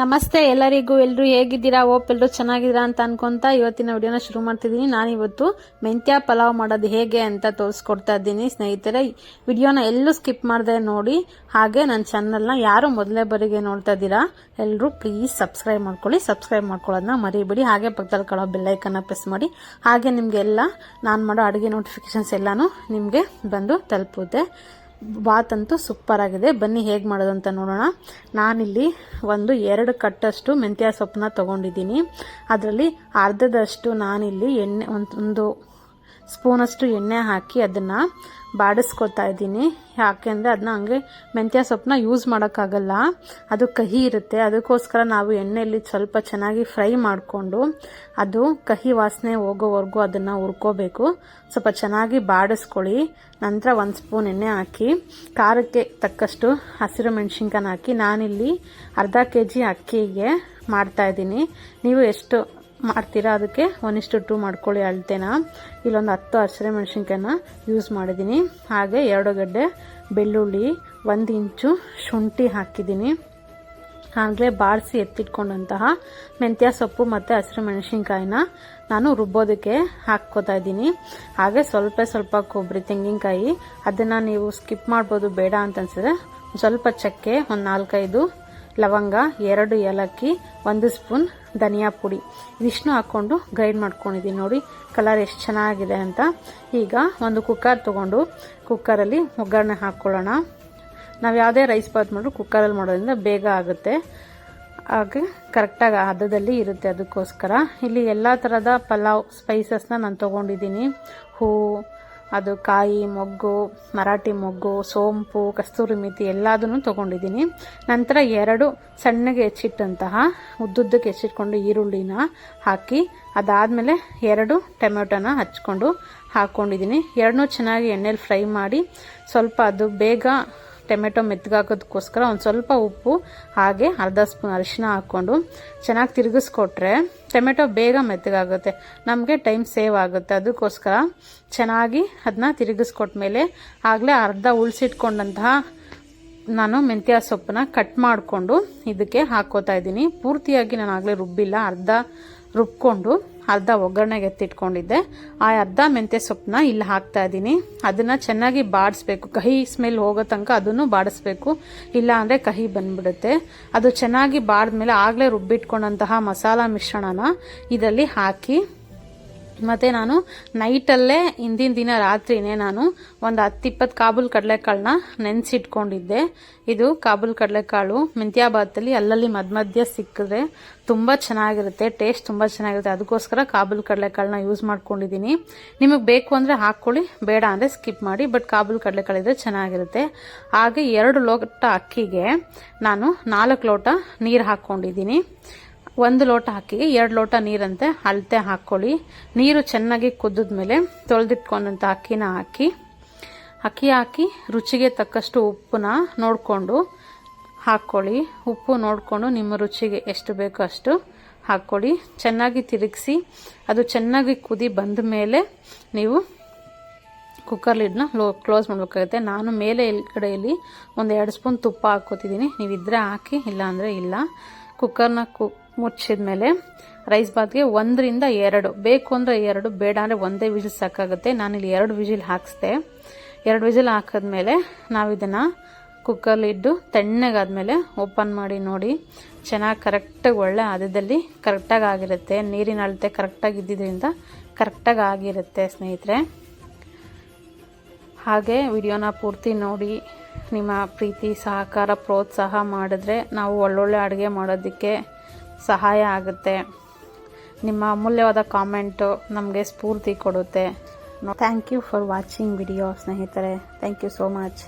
ನಮಸ್ತೆ ಎಲ್ಲರಿಗೂ ಎಲ್ಲರೂ ಹೇಗಿದ್ದೀರಾ? ಓಪ್ ಎಲ್ಲರೂ ಚೆನ್ನಾಗಿದ್ದೀರಾ ಅಂತ ಅನ್ಕೊಂತ ಇವತ್ತಿನ ವಿಡಿಯೋನ ಶುರು ಮಾಡ್ತಿದ್ದೀನಿ. ನಾನಿವತ್ತು ಮೆಂತ್ಯ ಪಲಾವ್ ಮಾಡೋದು ಹೇಗೆ ಅಂತ ತೋರಿಸ್ಕೊಡ್ತಾ ಇದ್ದೀನಿ. ಸ್ನೇಹಿತರೆ, ವಿಡಿಯೋನ ಎಲ್ಲೂ ಸ್ಕಿಪ್ ಮಾಡಿದೆ ನೋಡಿ. ಹಾಗೆ ನನ್ನ ಚಾನಲ್ನ ಯಾರು ಮೊದಲೇ ಬರಿಗೆ ನೋಡ್ತಾ ಇದ್ದೀರಾ ಎಲ್ಲರೂ ಪ್ಲೀಸ್ ಸಬ್ಸ್ಕ್ರೈಬ್ ಮಾಡ್ಕೊಳ್ಳಿ. ಸಬ್ಸ್ಕ್ರೈಬ್ ಮಾಡ್ಕೊಳ್ಳೋದನ್ನ ಮರಿಬೇಡಿ. ಹಾಗೆ ಪಕ್ಕದಲ್ಲಿ ಕಳೋ ಬೆಲ್ಲೈಕನ್ನ ಪ್ರೆಸ್ ಮಾಡಿ. ಹಾಗೆ ನಿಮಗೆಲ್ಲ ನಾನು ಮಾಡೋ ಅಡುಗೆ ನೋಟಿಫಿಕೇಶನ್ಸ್ ಎಲ್ಲಾನು ನಿಮಗೆ ಬಂದು ತಲುಪುತ್ತೆ. ಬಾತ್ ಅಂತೂ ಸೂಪರ್ ಆಗಿದೆ. ಬನ್ನಿ ಹೇಗೆ ಮಾಡೋದು ಅಂತ ನೋಡೋಣ. ನಾನಿಲ್ಲಿ ಒಂದು ಎರಡು ಕಟ್ಟಷ್ಟು ಮೆಂತ್ಯ ಸೊಪ್ಪನ್ನ ತೊಗೊಂಡಿದ್ದೀನಿ. ಅದರಲ್ಲಿ ಅರ್ಧದಷ್ಟು ನಾನಿಲ್ಲಿ ಎಣ್ಣೆ ಒಂದು ಸ್ಪೂನಷ್ಟು ಎಣ್ಣೆ ಹಾಕಿ ಅದನ್ನು ಬಾಡಿಸ್ಕೊತಾ ಇದ್ದೀನಿ. ಯಾಕೆಂದರೆ ಅದನ್ನ ಹಂಗೆ ಮೆಂತ್ಯ ಸೊಪ್ಪನ್ನ ಯೂಸ್ ಮಾಡೋಕ್ಕಾಗಲ್ಲ. ಅದು ಕಹಿ ಇರುತ್ತೆ. ಅದಕ್ಕೋಸ್ಕರ ನಾವು ಎಣ್ಣೆಯಲ್ಲಿ ಸ್ವಲ್ಪ ಚೆನ್ನಾಗಿ ಫ್ರೈ ಮಾಡಿಕೊಂಡು ಅದು ಕಹಿ ವಾಸನೆ ಹೋಗೋವರೆಗೂ ಅದನ್ನು ಹುರ್ಕೋಬೇಕು. ಸ್ವಲ್ಪ ಚೆನ್ನಾಗಿ ಬಾಡಿಸ್ಕೊಳ್ಳಿ. ನಂತರ ಒಂದು ಸ್ಪೂನ್ ಎಣ್ಣೆ ಹಾಕಿ, ಖಾರಕ್ಕೆ ತಕ್ಕಷ್ಟು ಹಸಿರು ಮೆಣಸಿನ್ಕಾಯಿ ಹಾಕಿ ನಾನಿಲ್ಲಿ ಅರ್ಧ ಕೆ ಜಿ ಅಕ್ಕಿಗೆ ಮಾಡ್ತಾಯಿದ್ದೀನಿ ನೀವು ಎಷ್ಟು ಮಾಡ್ತೀರಾ? ಅದಕ್ಕೆ ಒನಿಷ್ಟು ಟು ಮಾಡ್ಕೊಳ್ಳಿ, ಅಳ್ತೇನ. ಇಲ್ಲೊಂದು ಹತ್ತು ಹಸಿರು ಮೆಣಸಿನ್ಕಾಯನ್ನ ಯೂಸ್ ಮಾಡಿದ್ದೀನಿ. ಹಾಗೆ ಎರಡು ಗಡ್ಡೆ ಬೆಳ್ಳುಳ್ಳಿ, ಒಂದು ಇಂಚು ಶುಂಠಿ ಹಾಕಿದ್ದೀನಿ. ಆಗಲೇ ಬಾಡಿಸಿ ಎತ್ತಿಟ್ಕೊಂಡಂತಹ ಮೆಂತ್ಯ ಸೊಪ್ಪು ಮತ್ತು ಹಸಿರು ಮೆಣಸಿನ್ಕಾಯಿನ ನಾನು ರುಬ್ಬೋದಕ್ಕೆ ಹಾಕ್ಕೋತಾ ಇದ್ದೀನಿ. ಹಾಗೆ ಸ್ವಲ್ಪ ಸ್ವಲ್ಪ ಕೊಬ್ಬರಿ ತೆಂಗಿನಕಾಯಿ. ಅದನ್ನು ನೀವು ಸ್ಕಿಪ್ ಮಾಡ್ಬೋದು, ಬೇಡ ಅಂತ ಅನ್ಸಿದ್ರೆ ಸ್ವಲ್ಪ ಚಕ್ಕೆ, ಒಂದು ನಾಲ್ಕೈದು ಲವಂಗ, ಎರಡು ಏಲಕ್ಕಿ, ಒಂದು ಸ್ಪೂನ್ ಧನಿಯಾ ಪುಡಿ. ಇದಿಷ್ಟು ಹಾಕ್ಕೊಂಡು ಗ್ರೈಂಡ್ ಮಾಡ್ಕೊಂಡಿದ್ದೀನಿ ನೋಡಿ ಕಲರ್ ಎಷ್ಟು ಚೆನ್ನಾಗಿದೆ ಅಂತ. ಈಗ ಒಂದು ಕುಕ್ಕರ್ ತೊಗೊಂಡು ಕುಕ್ಕರಲ್ಲಿ ಒಗ್ಗರಣೆ ಹಾಕ್ಕೊಳ್ಳೋಣ ನಾವು ಯಾವುದೇ ರೈಸ್ ಬಾತ್ ಮಾಡಿದ್ರು ಕುಕ್ಕರಲ್ಲಿ ಮಾಡೋದ್ರಿಂದ ಬೇಗ ಆಗುತ್ತೆ. ಹಾಗೆ ಕರೆಕ್ಟಾಗಿ ಹದದಲ್ಲಿ ಇರುತ್ತೆ ಅದಕ್ಕೋಸ್ಕರ. ಇಲ್ಲಿ ಎಲ್ಲ ಥರದ ಪಲಾವ್ ಸ್ಪೈಸಸ್ನ ನಾನು ತೊಗೊಂಡಿದ್ದೀನಿ ಹೂವು ಅದು ಕಾಯಿ ಮೊಗ್ಗು, ಮರಾಠಿ ಮೊಗ್ಗು, ಸೋಂಪು, ಕಸ್ತೂರಿ ಮಿತಿ ಎಲ್ಲದನ್ನು ತೊಗೊಂಡಿದ್ದೀನಿ. ನಂತರ ಎರಡು ಸಣ್ಣಗೆ ಹೆಚ್ಚಿಟ್ಟಂತಹ ಉದ್ದುದ್ದಕ್ಕೆ ಹೆಚ್ಚಿಟ್ಕೊಂಡು ಈರುಳ್ಳಿನ ಹಾಕಿ, ಅದಾದಮೇಲೆ ಎರಡು ಟೊಮೆಟೊನ ಹಚ್ಕೊಂಡು ಹಾಕ್ಕೊಂಡಿದ್ದೀನಿ ಎರಡನ್ನೂ ಚೆನ್ನಾಗಿ ಎಣ್ಣೆಲಿ ಫ್ರೈ ಮಾಡಿ ಸ್ವಲ್ಪ ಅದು ಬೇಗ ಟೊಮೆಟೊ ಮೆತ್ತಗಾಕೋದಕ್ಕೋಸ್ಕರ ಒಂದು ಸ್ವಲ್ಪ ಉಪ್ಪು, ಹಾಗೆ ಅರ್ಧ ಸ್ಪೂನ್ ಅರಿಶಿನ ಹಾಕ್ಕೊಂಡು ಚೆನ್ನಾಗಿ ತಿರುಗಿಸ್ಕೊಟ್ರೆ ಟೊಮೆಟೊ ಬೇಗ ಮೆತ್ತಗಾಗುತ್ತೆ. ನಮಗೆ ಟೈಮ್ ಸೇವ್ ಆಗುತ್ತೆ. ಅದಕ್ಕೋಸ್ಕರ ಚೆನ್ನಾಗಿ ಅದನ್ನ ತಿರುಗಿಸ್ಕೊಟ್ಮೇಲೆ ಆಗಲೇ ಅರ್ಧ ಉಳಿಸಿಟ್ಕೊಂಡಂತಹ ನಾನು ಮೆಂತ್ಯ ಸೊಪ್ಪನ್ನ ಕಟ್ ಮಾಡಿಕೊಂಡು ಇದಕ್ಕೆ ಹಾಕೋತಾ ಇದ್ದೀನಿ. ಪೂರ್ತಿಯಾಗಿ ನಾನು ಆಗಲೇ ರುಬ್ಬಿಲ್ಲ, ಅರ್ಧ ರುಬ್ಕೊಂಡು. ಅರ್ಧ ಒಗ್ಗರಣೆಗೆ ಎತ್ತಿಟ್ಕೊಂಡಿದ್ದೆ. ಆ ಅರ್ಧ ಮೆಂತ್ಯ ಸೊಪ್ಪನ್ನ ಇಲ್ಲಿ ಹಾಕ್ತಾ ಇದ್ದೀನಿ. ಅದನ್ನ ಚೆನ್ನಾಗಿ ಬಾಡಿಸ್ಬೇಕು. ಕಹಿ ಸ್ಮೆಲ್ ಹೋಗೋ ತನಕ ಅದನ್ನು ಬಾಡಿಸ್ಬೇಕು. ಇಲ್ಲ ಅಂದರೆ ಕಹಿ ಬಂದ್ಬಿಡುತ್ತೆ. ಅದು ಚೆನ್ನಾಗಿ ಬಾಡಿದ್ಮೇಲೆ ಆಗಲೇ ರುಬ್ಬಿಟ್ಕೊಂಡಂತಹ ಮಸಾಲ ಮಿಶ್ರಣನ ಇದರಲ್ಲಿ ಹಾಕಿ ಮತ್ತು ನಾನು ನೈಟಲ್ಲೇ ಹಿಂದಿನ ದಿನ ರಾತ್ರಿನೇ ನಾನು ಒಂದು ಹತ್ತಿಪ್ಪತ್ತು ಕಾಬೂಲ್ ಕಡಲೆಕಾಳನ್ನ ನೆನೆಸಿಟ್ಕೊಂಡಿದ್ದೆ. ಇದು ಕಾಬೂಲ್ ಕಡಲೆಕಾಳು ಮೆಂತ್ಯಾಬಾತಲ್ಲಿ ಅಲ್ಲಲ್ಲಿ ಮಧ್ಯ ಮಧ್ಯ ಸಿಕ್ಕಿದ್ರೆ ತುಂಬ ಚೆನ್ನಾಗಿರುತ್ತೆ, ಟೇಸ್ಟ್ ತುಂಬ ಚೆನ್ನಾಗಿರುತ್ತೆ. ಅದಕ್ಕೋಸ್ಕರ ಕಾಬೂಲ್ ಕಡಲೆಕಾಳನ್ನ ಯೂಸ್ ಮಾಡ್ಕೊಂಡಿದ್ದೀನಿ. ನಿಮಗೆ ಬೇಕು ಅಂದರೆ ಹಾಕ್ಕೊಳ್ಳಿ, ಬೇಡ ಅಂದರೆ ಸ್ಕಿಪ್ ಮಾಡಿ, ಬಟ್ ಕಾಬೂಲ್ ಕಡಲೆಕಾಳು ಇದ್ರೆ ಚೆನ್ನಾಗಿರುತ್ತೆ. ಹಾಗೆ ಎರಡು ಲೋಟ ಅಕ್ಕಿಗೆ ನಾನು ನಾಲ್ಕು ಲೋಟ ನೀರು ಹಾಕ್ಕೊಂಡಿದ್ದೀನಿ. ಒಂದು ಲೋಟ ಹಾಕಿ, ಎರಡು ಲೋಟ ನೀರಂತೆ ಅಳತೆ ಹಾಕ್ಕೊಳ್ಳಿ ನೀರು ಚೆನ್ನಾಗಿ ಕುದ್ದಿದ್ಮೇಲೆ ತೊಳೆದಿಟ್ಕೊಂಡಂಥ ಅಕ್ಕಿನ ಹಾಕಿ, ಅಕ್ಕಿ ಹಾಕಿ ರುಚಿಗೆ ತಕ್ಕಷ್ಟು ಉಪ್ಪನ್ನ ನೋಡಿಕೊಂಡು ಹಾಕ್ಕೊಳ್ಳಿ ಉಪ್ಪು ನೋಡಿಕೊಂಡು ನಿಮ್ಮ ರುಚಿಗೆ ಎಷ್ಟು ಬೇಕೋ ಅಷ್ಟು ಹಾಕ್ಕೊಳ್ಳಿ ಚೆನ್ನಾಗಿ ತಿರುಗಿಸಿ, ಅದು ಚೆನ್ನಾಗಿ ಕುದಿ ಬಂದ ಮೇಲೆ ನೀವು ಕುಕ್ಕರ್ ಲಿಡ್ನ ಲೋ ಕ್ಲೋಸ್ ಮಾಡಬೇಕಾಗುತ್ತೆ. ನಾನು ಮೇಲೆ ಕಡೆಯಲ್ಲಿ ಒಂದು ಎರಡು ಸ್ಪೂನ್ ತುಪ್ಪ ಹಾಕ್ಕೋತಿದ್ದೀನಿ. ನೀವಿದ್ರೆ ಹಾಕಿ, ಇಲ್ಲಾಂದರೆ ಇಲ್ಲ. ಕುಕ್ಕರ್ನ ಕು ಮುಚ್ಚಿದ ಮೇಲೆ ರೈಸ್ ಬಾತ್ಗೆ ಒಂದರಿಂದ ಎರಡು, ಬೇಕು ಅಂದರೆ ಎರಡು, ಬೇಡ ಅಂದರೆ ಒಂದೇ ವಿಜಿಲ್ ಸಾಕಾಗುತ್ತೆ. ನಾನಿಲ್ಲಿ ಎರಡು ವಿಜಿಲ್ ಹಾಕಿಸ್ದೆ. ಎರಡು ವಿಜಿಲ್ ಹಾಕಿದ್ಮೇಲೆ ನಾವು ಇದನ್ನು ಕುಕ್ಕರ್ಲಿ ಇಟ್ಟು ತಣ್ಣಗಾದ್ಮೇಲೆ ಓಪನ್ ಮಾಡಿ ನೋಡಿ, ಚೆನ್ನಾಗಿ ಕರೆಕ್ಟಾಗಿ ಒಳ್ಳೆ ಹದದಲ್ಲಿ ಕರೆಕ್ಟಾಗಿ ಆಗಿರುತ್ತೆ. ನೀರಿನ ಅಳತೆ ಕರೆಕ್ಟಾಗಿ ಇದ್ದಿದ್ದರಿಂದ ಕರೆಕ್ಟಾಗಿ ಆಗಿರುತ್ತೆ ಸ್ನೇಹಿತರೆ. ಹಾಗೆ ವಿಡಿಯೋನ ಪೂರ್ತಿ ನೋಡಿ. ನಿಮ್ಮ ಪ್ರೀತಿ, ಸಹಕಾರ, ಪ್ರೋತ್ಸಾಹ ಮಾಡಿದ್ರೆ ನಾವು ಒಳ್ಳೊಳ್ಳೆ ಅಡುಗೆ ಮಾಡೋದಕ್ಕೆ ಸಹಾಯ ಆಗುತ್ತೆ. ನಿಮ್ಮ ಅಮೂಲ್ಯವಾದ ಕಾಮೆಂಟು ನಮಗೆ ಸ್ಫೂರ್ತಿ ಕೊಡುತ್ತೆ. Thank you for watching video ಸ್ನೇಹಿತರೆ. Thank you so much.